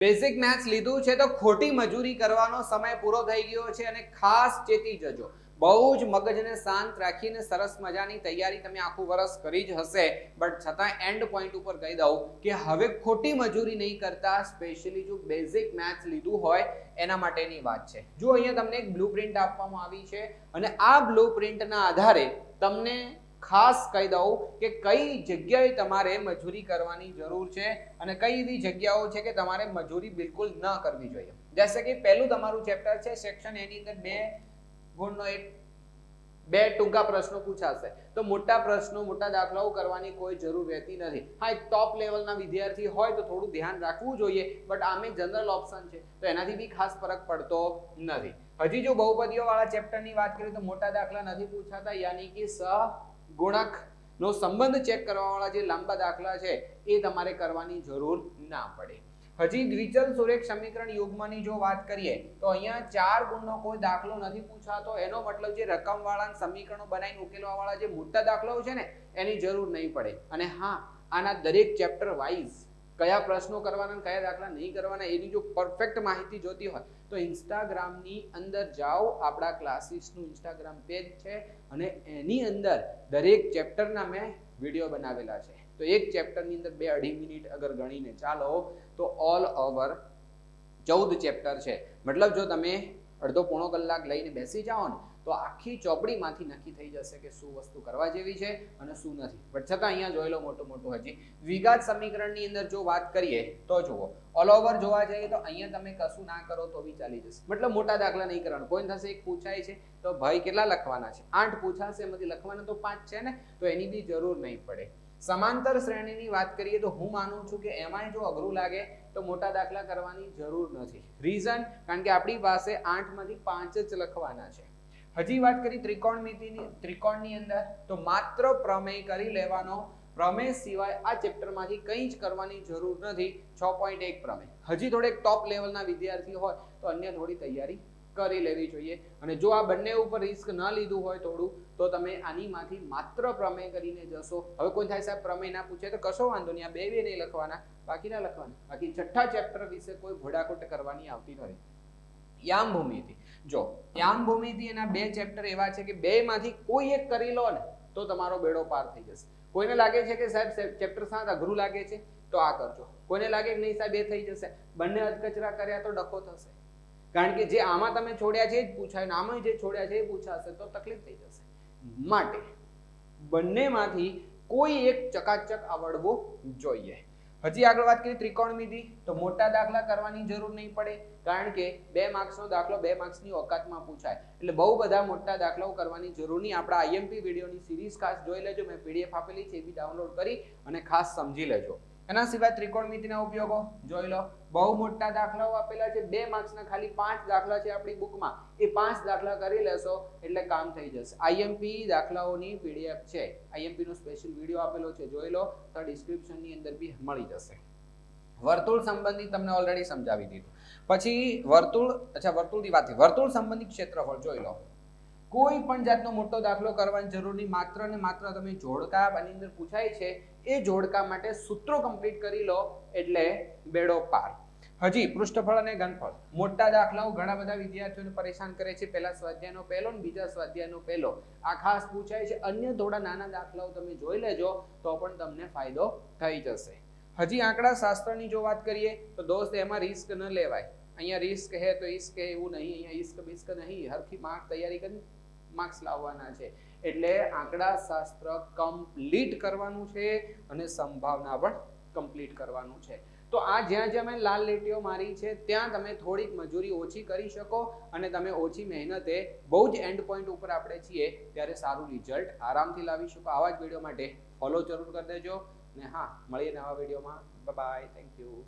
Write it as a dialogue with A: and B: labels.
A: Basic maths લીધું છે તો ખોટી મજૂરી કરવાનો સમય પૂરો થઈ ગયો છે અને ખાસ ચેતી જજો. બહુ જ મગજને શાંત રાખીને સરસ મજાની તૈયારી તમે આખું વર્ષ કરી જ હશે. બટ છતાં એન્ડ પોઈન્ટ ઉપર કહી દઉં કે હવે ખોટી મજૂરી નહીં કરતા સ્પેશિયલી જો બેઝિક મેથ્સ લીધું હોય, એના માટેની વાત છે. જો અહીંયા તમને એક બ્લુ પ્રિન્ટ આપવામાં આવી છે અને આ બ્લુ પ્રિન્ટના આધારે તમને ખાસ કહી દઉં કે કઈ જગ્યાએ તમારે મજૂરી કરવાની જરૂર છે અને કઈ એવી જગ્યાઓ છે કે તમારે મજૂરી બિલકુલ ન કરવી જોઈએ. જેસે કે પહેલું તમારું ચેપ્ટર છે સેક્શન એની અંદર બે ગુણનો એક, બે ટૂંકા પ્રશ્નો પૂછાશે. તો મોટા પ્રશ્નો, મોટા દાખલાઓ કરવાની કોઈ જરૂર રહેતી નથી. હા, એક ટોપ લેવલના વિદ્યાર્થી હોય તો થોડું ધ્યાન રાખવું જોઈએ બટ આમે જનરલ ઓપ્શન છે, તો એનાથી બી ખાસ ફરક પડતો નથી. હજી જો બહુપદીઓ વાળા ચેપ્ટરની વાત કરીએ તો મોટા દાખલા નથી પૂછાતા, યાની કે સહગુણક નો સંબંધ ચેક કરવા વાળા જે લાંબા દાખલા છે, એ તમારે કરવાની જરૂર ના પડે. હજી દ્વિચલ સુરેખ સમીકરણ યુગ્મની જો વાત કરીએ, તો અહીંયા ચાર ગુણનો કોઈ દાખલો નથી પૂછાતો. એનો મતલબ જે રકમ વાળા સમીકરણો બનાવીને ઉકેલવા વાળા જે મોટા દાખલાઓ છે ને, એની જરૂર નહીં પડે. અને હા, આના દરેક ચેપ્ટર વાઇઝ કયા પ્રશ્નો કરવાના કયા દાખલા નહીં કરવાના, એની જો પરફેક્ટ માહિતી જોતી હોય, તો ઇન્સ્ટાગ્રામની અંદર જાઓ. આપણા ક્લાસીસનું ઇન્સ્ટાગ્રામ પેજ છે. અને એની અંદર દરેક ચેપ્ટરના મેં વીડિયો બનાવેલા છે. તો એક ચેપ્ટરની અંદર બે અઢી મિનિટ અગર ગણીને ચાલો, તો ઓલ ઓવર ચૌદ ચેપ્ટર છે. મતલબ જો તમે અડધો પોણો કલાક લઈને બેસી જાઓ ને તો આખી ચોપડીમાંથી નક્કી થઈ જશે કે શું વસ્તુ કરવા જેવી છે અને શું નથી. બટ છતાં અહીંયા જોઈ મોટું મોટું હજી. દ્વિઘાત સમીકરણની અંદર જો વાત કરીએ તો જુઓ ઓલ ઓવર જોવા જઈએ તો અહીંયા તમે કશું ના કરો તો બી ચાલી જશે. મતલબ મોટા દાખલા નહીં કરવાના. કોઈ થશે, એક પૂછાય છે, તો ભાઈ કેટલા લખવાના છે? આઠ પૂછાશે, એમાંથી લખવાના તો પાંચ છે ને? તો એની બી જરૂર નહીં પડે. સમાંતર શ્રેણીની વાત કરીએ તો હું માનું છું કે એમાંય જો અઘરું લાગે તો મોટા દાખલા કરવાની જરૂર નથી. રીઝન કારણ કે આપણી પાસે આઠમાંથી પાંચ જ લખવાના છે. હજી વાત કરી ત્રિકોણમિતિની, ત્રિકોણની અંદર, તો માત્ર પ્રમેય કરી લેવાનો. પ્રમેય સિવાય આ ચેપ્ટરમાંથી કંઈ જ કરવાની જરૂર નથી. છ પોઈન્ટ એક પ્રમેય. હજી થોડેક ટોપ લેવલના વિદ્યાર્થી હોય, તો અન્ય થોડી તૈયારી કરી લેવી જોઈએ. અને જો આ બંને ઉપર રિસ્ક ન લીધું હોય થોડું, તો તમે આનીમાંથી માત્ર પ્રમેય કરીને જશો. હવે કોઈ થાય સાહેબ, પ્રમેય ના પૂછે તો કશો વાંધો નહીં. આ બે બે નહીં લખવાના, બાકી ના લખવાના. બાકી છઠ્ઠા ચેપ્ટર વિશે કોઈ ઘોડાકોટ કરવાની આવતી નથી. યામ ભૂમિતિ જો યામ ભૂમિતિ એના બે ચેપ્ટર એવા છે કે બે માંથી કોઈ એક કરી લો ને, તો તમારો બેડો પાર થઈ જશે. કોઈને લાગે છે કે સાહેબ ચેપ્ટર સાત અઘરું લાગે છે? તો આ કરજો. કોઈને લાગે કે નહીં સાહેબ, એ થઈ જશે. બંને અધકચરા કર્યા તો ડખો થશે. કારણ કે જે આમાં તમે છોડ્યા છે, એ જ પૂછાય ને આમાં જે છોડ્યા છે, એ પૂછાશે, તો તકલીફ થઈ જશે. માટે બંનેમાંથી કોઈ એક ચકાચક આવડવું જોઈએ. હજી આગળ વાત કરીએ ત્રિકોણમિતિ, તો મોટા દાખલા કરવાની જરૂર નહીં પડે, કારણ કે બે માર્ક્સનો દાખલો બે માર્ક્સની ઓકાતમાં પૂછાય. એટલે બહુ બધા મોટા દાખલાઓ કરવાની જરૂર નહીં. આપણા આઈએમપી વિડીયોની સિરીઝ ખાસ જોઈ લેજો. મેં પીડીએફ આપેલી છે, એ બી ડાઉનલોડ કરી અને ખાસ સમજી લેજો. એના સિવાય ત્રિકોણમિતિના ઉપયોગો જોઈ લો. બહુ મોટા દાખલાઓ આપેલા છે. બે માર્ક્સના ખાલી પાંચ દાખલા છે આપણી બુકમાં. એ પાંચ દાખલા કરી લેશો એટલે કામ થઈ જશે. આઈએમપી દાખલાઓની પીડીએફ છે. આઈએમપી નો સ્પેશિયલ વીડિયો આપેલો છે. જોઈ લો. તો ડિસ્ક્રિપ્શનની અંદર બી મળી જશે. વર્તુળ સંબંધી તમને ઓલરેડી સમજાવી દીધું. પછી વર્તુળ, અચ્છા, વર્તુળની વાત થઈ વર્તુળ સંબંધી ક્ષેત્રફળ જોઈ લો. કોઈ પણ જાતનો મોટો દાખલો કરવાની જરૂર નહીં. માત્ર ને માત્ર તમે જોડકા આની અંદર પૂછાય છે, એ જોડકા માટે સૂત્રો કમ્પ્લીટ કરી લો, એટલે બેડો પાર. હજી પૃષ્ઠફળ અને ઘનફળ. મોટા દાખલાઓ ઘણા બધા વિદ્યાર્થીઓને પરેશાન કરે છે. પહેલા સ્વાધ્યાયનો પહેલો ને બીજા સ્વાધ્યાયનો પહેલો. આ ખાસ પૂછાય છે. અન્ય થોડા નાના દાખલાઓ તમે જોઈ લેજો, તો પણ તમને ફાયદો થઈ જશે. હજી આંકડા શાસ્ત્રની જો વાત કરીએ, તો દોસ્ત, એમાં રિસ્ક ન લેવાય. અહીંયા રિસ્ક હે તો ઈસ્ક હે, એવું નહીં. અહીંયા ઈસ્ક બિસ્ક નહીં. હરખી માર્ક તૈયારી કરી. માર્ક્સ લાવવાના છે. એટલે આંકડા શાસ્ત્ર કમ્પ્લીટ કરવાનું છે અને સંભાવના પણ કમ્પ્લીટ કરવાનું છે. તો આ જ્યાં જ્યાં મેં લાલ લીટીઓ મારી છે, ત્યાં તમે થોડીક મજૂરી ઓછી કરી શકો અને તમે ઓછી મહેનતે બહુ જ એન્ડ પોઈન્ટ ઉપર આપણે છીએ, ત્યારે સારું રિઝલ્ટ આરામથી લાવી શકો. આવા જ વીડિયો માટે ફોલો જરૂર કરી દેજો. અને હા, મળીએ નવા વિડીયોમાં બાય થેન્ક યુ